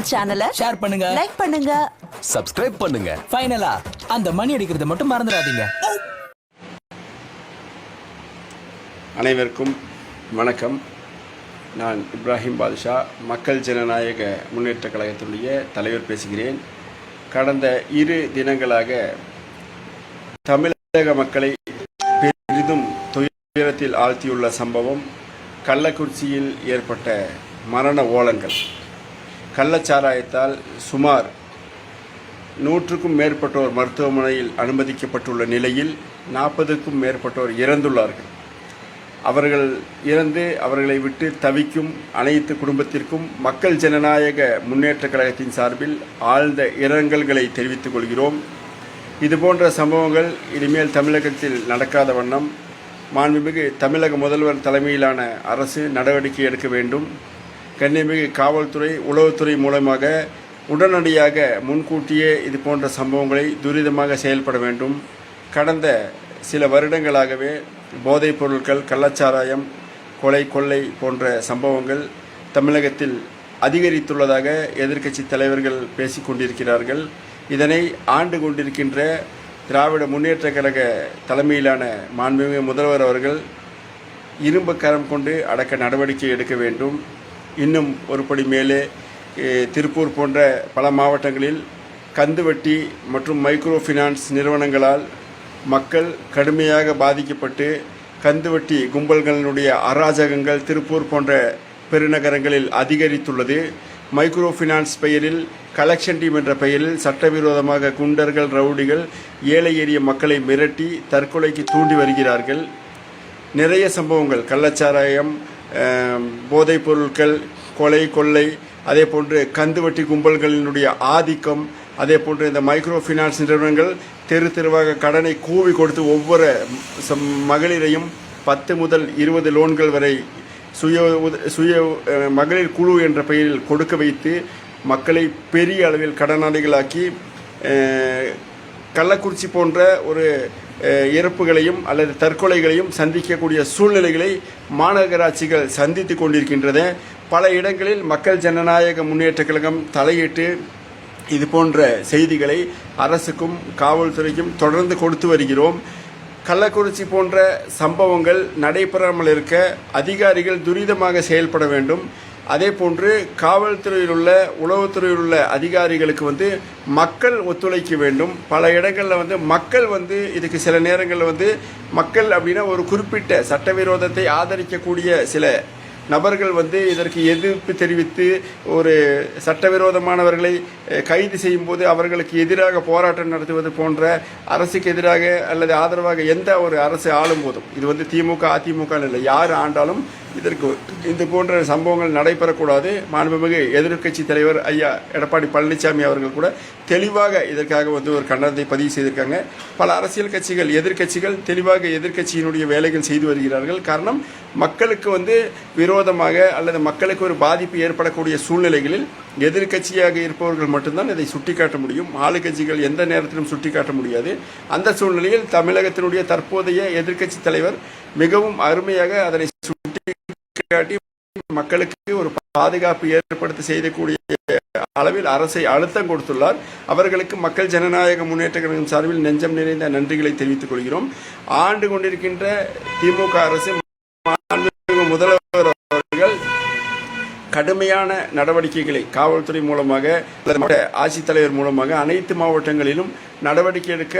தமிழ் சேனலை ஷேர் பண்ணுங்க. லைக் பண்ணுங்க. சப்ஸ்கிரைப் பண்ணுங்க. ஃபைனலா அந்த மணி அடிக்கிறத மட்டும் மறந்துடாதீங்க. அனைவருக்கும் வணக்கம். நான் இப்ராஹிம் பாதுஷா மக்கள் ஜனநாயக முன்னேற்ற கழகத்தினுடைய தலைவர் பேசுகிறேன். கடந்த இரு தினங்களாக தமிழக மக்களை பெரிதும் துயரத்தில் ஆழ்த்தியுள்ள சம்பவம் கள்ளக்குறிச்சியில் ஏற்பட்ட மரண ஓலங்கள். கள்ளச்சாராயத்தால் சுமார் நூற்றுக்கும் மேற்பட்டோர் மருத்துவமனையில் அனுமதிக்கப்பட்டுள்ள நிலையில் நாற்பதுக்கும் மேற்பட்டோர் இறந்துள்ளார்கள். அவர்கள் இறந்து அவர்களை விட்டு தவிக்கும் அனைத்து குடும்பத்திற்கும் மக்கள் ஜனநாயக முன்னேற்ற கழகத்தின் சார்பில் ஆழ்ந்த இரங்கல்களை தெரிவித்துக் கொள்கிறோம். இதுபோன்ற சம்பவங்கள் இனிமேல் தமிழகத்தில் நடக்காத வண்ணம். மாண்புமிகு தமிழக முதல்வர் தலைமையிலான அரசு நடவடிக்கை எடுக்க வேண்டும். கண்ணியமிகு காவல்துறை உளவுத்துறை மூலமாக உடனடியாக முன்கூட்டியே இது போன்ற சம்பவங்களை துரிதமாக செயல்பட வேண்டும். கடந்த சில வருடங்களாகவே போதைப் பொருட்கள் கள்ளச்சாராயம் கொலை கொள்ளை போன்ற சம்பவங்கள் தமிழகத்தில் அதிகரித்துள்ளதாக எதிர்க்கட்சி தலைவர்கள் பேசிக் கொண்டிருக்கிறார்கள். இதனை ஆண்டு கொண்டிருக்கின்ற திராவிட முன்னேற்ற கழக தலைமையிலான மாண்புமிகு முதல்வர் அவர்கள் இரும்பு கரம் கொண்டு அடக்க நடவடிக்கை எடுக்க வேண்டும். இன்னும் ஒருபடி மேலே திருப்பூர் போன்ற பல மாவட்டங்களில் கந்துவட்டி மற்றும் மைக்ரோ ஃபினான்ஸ் நிறுவனங்களால் மக்கள் கடுமையாக பாதிக்கப்பட்டு கந்துவட்டி கும்பல்களினுடைய அராஜகங்கள் திருப்பூர் போன்ற பெருநகரங்களில் அதிகரித்துள்ளது. மைக்ரோ ஃபினான்ஸ் பெயரில் கலெக்ஷன் டீம் என்ற பெயரில் சட்டவிரோதமாக குண்டர்கள் ரவுடிகள் ஏழை எளிய மக்களை மிரட்டி தற்கொலைக்கு தூண்டி வருகிறார்கள். நிறைய சம்பவங்கள் கள்ளச்சாராயம் போதைப் பொருட்கள் கொலை கொள்ளை அதே போன்று கந்துவட்டி கும்பல்களினுடைய ஆதிக்கம் அதே போன்று இந்த மைக்ரோ ஃபினான்ஸ் நிறுவனங்கள் தெரு தெருவாக கடனை கூவி கொடுத்து ஒவ்வொரு சம் மகளிரையும் பத்து முதல் இருபது லோன்கள் வரை சுய உத- சுய மகளிர் குழு என்ற பெயரில் கொடுக்க வைத்து மக்களை பெரிய அளவில் கடனாளிகளாக்கி கள்ளக்குறிச்சி போன்ற ஒரு இறப்புகளையும் அல்லது தற்கொலைகளையும் சந்திக்கக்கூடிய சூழ்நிலைகளை மாநகராட்சிகள் சந்தித்து கொண்டிருக்கின்றன. பல இடங்களில் மக்கள் ஜனநாயக முன்னேற்ற கழகம் தலையிட்டு இது போன்ற செய்திகளை அரசுக்கும் காவல்துறைக்கும் தொடர்ந்து கொடுத்து வருகிறோம். கள்ளக்குறிச்சி போன்ற சம்பவங்கள் நடைபெறாமல் இருக்க அதிகாரிகள் துரிதமாக செயல்பட வேண்டும். அதே போன்று காவல்துறையில் உள்ள உளவுத்துறையில் உள்ள அதிகாரிகளுக்கு வந்து மக்கள் ஒத்துழைக்க வேண்டும். பல இடங்களில் வந்து மக்கள் வந்து இதுக்கு சில நேரங்களில் வந்து மக்கள் அப்படின்னா ஒரு குறிப்பிட்ட சட்டவிரோதத்தை ஆதரிக்கக்கூடிய சில நபர்கள் வந்து இதற்கு எதிர்ப்பு தெரிவித்து ஒரு சட்டவிரோதமானவர்களை கைது கைது செய்யும்போது அவர்களுக்கு எதிராக போராட்டம் நடத்துவது போன்ற அரசுக்கு எதிராக அல்லது ஆதரவாக எந்த ஒரு அரசு ஆளும் போதும். இது வந்து திமுக அதிமுக இல்லை. யார் ஆண்டாலும் இதற்கு இது போன்ற சம்பவங்கள் நடைபெறக்கூடாது. மாண்புமிகு எதிர்க்கட்சி தலைவர் ஐயா எடப்பாடி பழனிசாமி அவர்கள் கூட தெளிவாக இதற்காக வந்து ஒரு கண்டனத்தை பதிவு செய்திருக்காங்க. பல அரசியல் கட்சிகள் எதிர்க்கட்சிகள் தெளிவாக எதிர்க்கட்சியினுடைய வேலைகள் செய்து வருகிறார்கள். காரணம் மக்களுக்கு வந்து விரோதமாக அல்லது மக்களுக்கு ஒரு பாதிப்பு ஏற்படக்கூடிய சூழ்நிலைகளில் எதிர்க்கட்சியாக இருப்பவர்கள் மட்டும்தான் இதை சுட்டிக்காட்ட முடியும். ஆளுக்கட்சிகள் எந்த நேரத்திலும் சுட்டிக்காட்ட முடியாது. அந்த சூழ்நிலையில் தமிழகத்தினுடைய தற்போதைய எதிர்க்கட்சி தலைவர் மிகவும் அருமையாக அதனை சுட்டிக்காட்டி மக்களுக்கு ஒரு பாதுகாப்பு ஏற்படுத்த செய்யக்கூடிய அளவில் அரசை அழுத்தம் கொடுத்துள்ளார். அவர்களுக்கு மக்கள் ஜனநாயக முன்னேற்ற கழகம் சார்பில் நெஞ்சம் நிறைந்த நன்றிகளை தெரிவித்துக் கொள்கிறோம். ஆண்டு கொண்டிருக்கின்ற திமுக அரசு முதல்வர் கடுமையான நடவடிக்கைகளை காவல்துறை மூலமாக அல்லது ஆட்சித்தலைவர் மூலமாக அனைத்து மாவட்டங்களிலும் நடவடிக்கை எடுக்க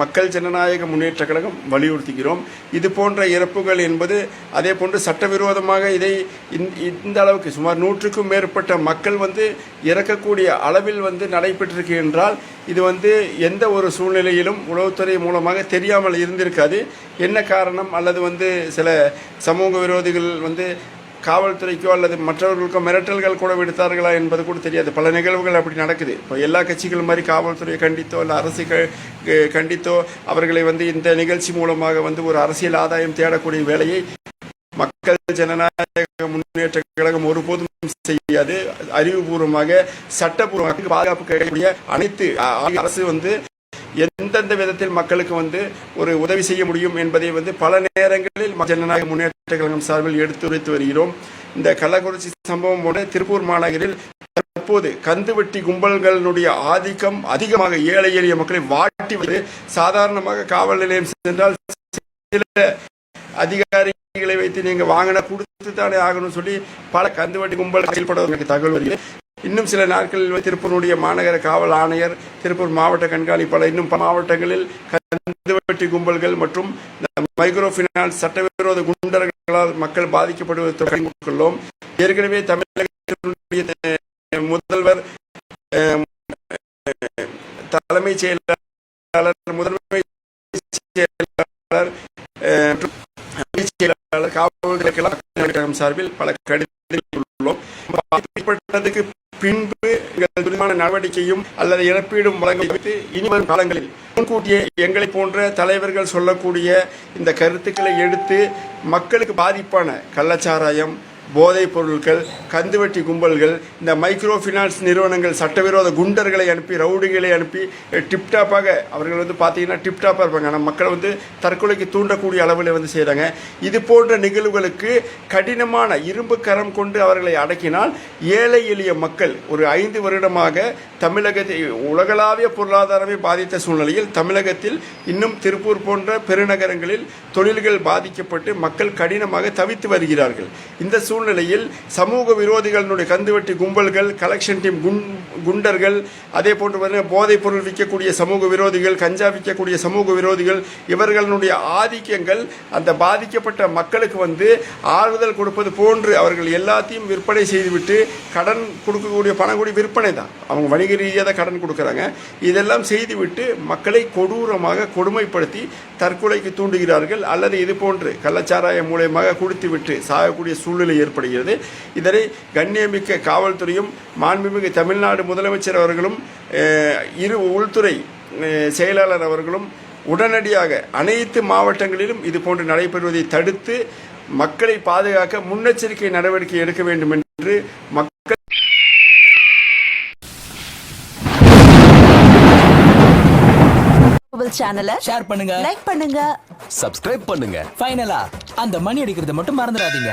மக்கள் ஜனநாயக முன்னேற்ற கழகம் வலியுறுத்துகிறோம். இது போன்ற இறப்புகள் என்பது அதே போன்று சட்டவிரோதமாக இதை இந்த அளவுக்கு சுமார் நூற்றுக்கும் மேற்பட்ட மக்கள் வந்து இறக்கக்கூடிய அளவில் வந்து நடைபெற்றிருக்கு என்றால் இது வந்து எந்த ஒரு சூழ்நிலையிலும் உளவுத்துறை மூலமாக தெரியாமல் இருந்திருக்காது. என்ன காரணம்? அல்லது வந்து சில சமூக விரோதிகள் வந்து காவல்துறைக்கோ அல்லது மற்றவர்களுக்கோ மிரட்டல்கள் கூட விடுத்தார்களா என்பது கூட தெரியாது. பல நிகழ்வுகள் அப்படி நடக்குது. இப்போ எல்லா கட்சிகள் மாதிரி காவல்துறையை கண்டித்தோ இல்லை அரசு க- கண்டித்தோ அவர்களை வந்து இந்த நிகழ்ச்சி மூலமாக வந்து ஒரு அரசியல் ஆதாயம் தேடக்கூடிய வேலையை மக்கள் ஜனநாயக முன்னேற்ற கழகம் ஒருபோதும் செய்யாது. அறிவுபூர்வமாக சட்டபூர்வமாக பாதுகாப்பு கிடைக்கக்கூடிய அனைத்து அரசு வந்து எந்தெந்த விதத்தில் மக்களுக்கு வந்து ஒரு உதவி செய்ய முடியும் என்பதை வந்து பல நேரங்களில் ஜனநாயக முன்னேற்ற கழகம் சார்பில் எடுத்துரைத்து வருகிறோம். இந்த கள்ளக்குறிச்சி சம்பவம் போல திருப்பூர் மாநகரில் தற்போது கந்துவட்டி கும்பல்களினுடைய ஆதிக்கம் அதிகமாக ஏழை எளிய மக்களை வாட்டி வந்து சாதாரணமாக காவல் நிலையம் சென்றால் சில அதிகாரிகளை வைத்து நீங்கள் வாங்கின கொடுத்து தானே ஆகணும்னு சொல்லி பல கந்துவட்டி கும்பல் செயல்படுவதற்கு தகவல் வருகிறது. இன்னும் சில நாட்களில் திருப்பூருடைய மாநகர காவல் ஆணையர் திருப்பூர் மாவட்ட கண்காணிப்பாளர் இன்னும் பல மாவட்டங்களில் கந்துவட்டி கும்பல்கள் மற்றும் மைக்ரோ பினான்ஸ் சட்டவிரோத குண்டர்களால் மக்கள் பாதிக்கப்படுவதை தொடர்பு ஏற்கனவே தமிழகத்தினுடைய முதல்வர் தலைமைச் செயலாளர் முதன்மை செயலாளர் செயலாளர் சார்பில் பல கடிதங்கள் உள்ளோம். பின்பு எங்கள் துரிதமான நடவடிக்கையும் அல்லது இழப்பீடும் வழங்க வைத்து இனிவரும் காலங்களில் முன்கூட்டியே எங்களை போன்ற தலைவர்கள் சொல்லக்கூடிய இந்த கருத்துக்களை எடுத்து மக்களுக்கு பாதிப்பான கள்ளச்சாராயம் போதைப் பொருட்கள் கந்துவட்டி கும்பல்கள் இந்த மைக்ரோ ஃபினான்ஸ் நிறுவனங்கள் சட்டவிரோத குண்டர்களை அனுப்பி ரவுடிகளை அனுப்பி டிப்டாப்பாக அவர்கள் வந்து பார்த்தீங்கன்னா டிப்டாப்பாக இருப்பாங்க. ஆனால் மக்களை வந்து தற்கொலைக்கு தூண்டக்கூடிய அளவில் வந்து செய்கிறாங்க இது போன்ற நிகழ்வுகளுக்கு கடினமான இரும்பு கரம் கொண்டு அவர்களை அடக்கினால் ஏழை எளிய மக்கள் ஒரு ஐந்து வருடமாக தமிழகத்தை உலகளாவிய பொருளாதாரமே பாதித்த சூழ்நிலையில் தமிழகத்தில் இன்னும் திருப்பூர் போன்ற பெருநகரங்களில் தொழில்கள் பாதிக்கப்பட்டு மக்கள் கடினமாக தவித்து வருகிறார்கள். இந்த சூழ் சூழ்நிலையில் சமூக விரோதிகளினுடைய கந்துவட்டி கும்பல்கள் கலெக்ஷன் டீம் குண் குண்டர்கள் அதே போன்று பார்த்தீங்கன்னா போதைப் பொருள் விற்கக்கூடிய சமூக விரோதிகள் கஞ்சா விற்கக்கூடிய சமூக விரோதிகள் இவர்களுடைய ஆதிக்கங்கள் அந்த பாதிக்கப்பட்ட மக்களுக்கு வந்து ஆறுதல் கொடுப்பது போன்று அவர்கள் எல்லாத்தையும் விற்பனை செய்துவிட்டு கடன் கொடுக்கக்கூடிய பணம் கூடிய விற்பனை தான். அவங்க வணிக ரீதியாக தான் கடன் கொடுக்குறாங்க. இதெல்லாம் செய்துவிட்டு மக்களை கொடூரமாக கொடுமைப்படுத்தி தற்கொலைக்கு தூண்டுகிறார்கள். அல்லது இது போன்று கள்ளச்சாராயம் மூலயமாக குடித்துவிட்டு சாகக்கூடிய சூழ்நிலை ஏற்படுகிறது. இதனை கண்ணியமிக்க காவல்துறையும் மாண்புமிகு தமிழ்நாடு முதலமைச்சர் அவர்களும் இரு உள்துறை செயலாளர் அவர்களும் உடனடியாக அனைத்து மாவட்டங்களிலும் இது போன்று நடைபெறுவதை தடுத்து மக்களை பாதுகாக்க முன்னெச்சரிக்கை நடவடிக்கை எடுக்க வேண்டும் என்று மக்கள் சேனலை ஷேர் பண்ணுங்க. லைக் பண்ணுங்க. சப்ஸ்கிரைப் பண்ணுங்க. ஃபைனலா அந்த மணி அடிக்கிறத மட்டும் மறந்துடாதீங்க.